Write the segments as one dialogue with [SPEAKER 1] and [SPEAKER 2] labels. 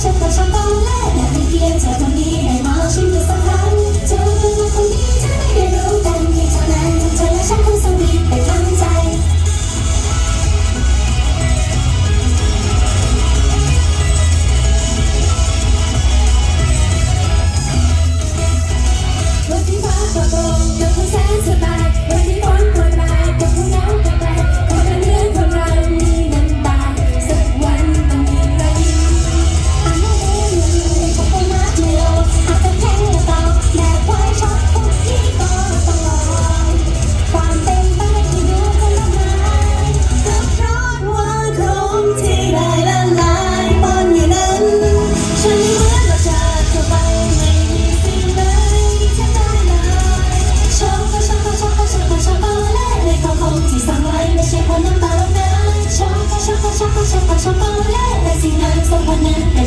[SPEAKER 1] Shut up, shut. Paso, paso por la vecina, se pone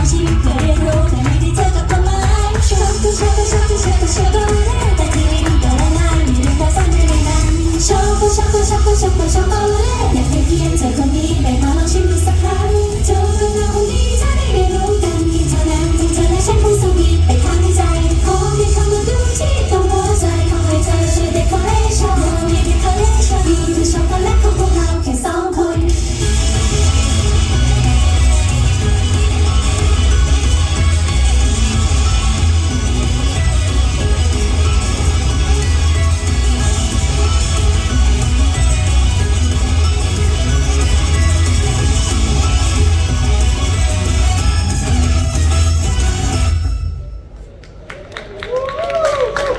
[SPEAKER 1] 아직 그래도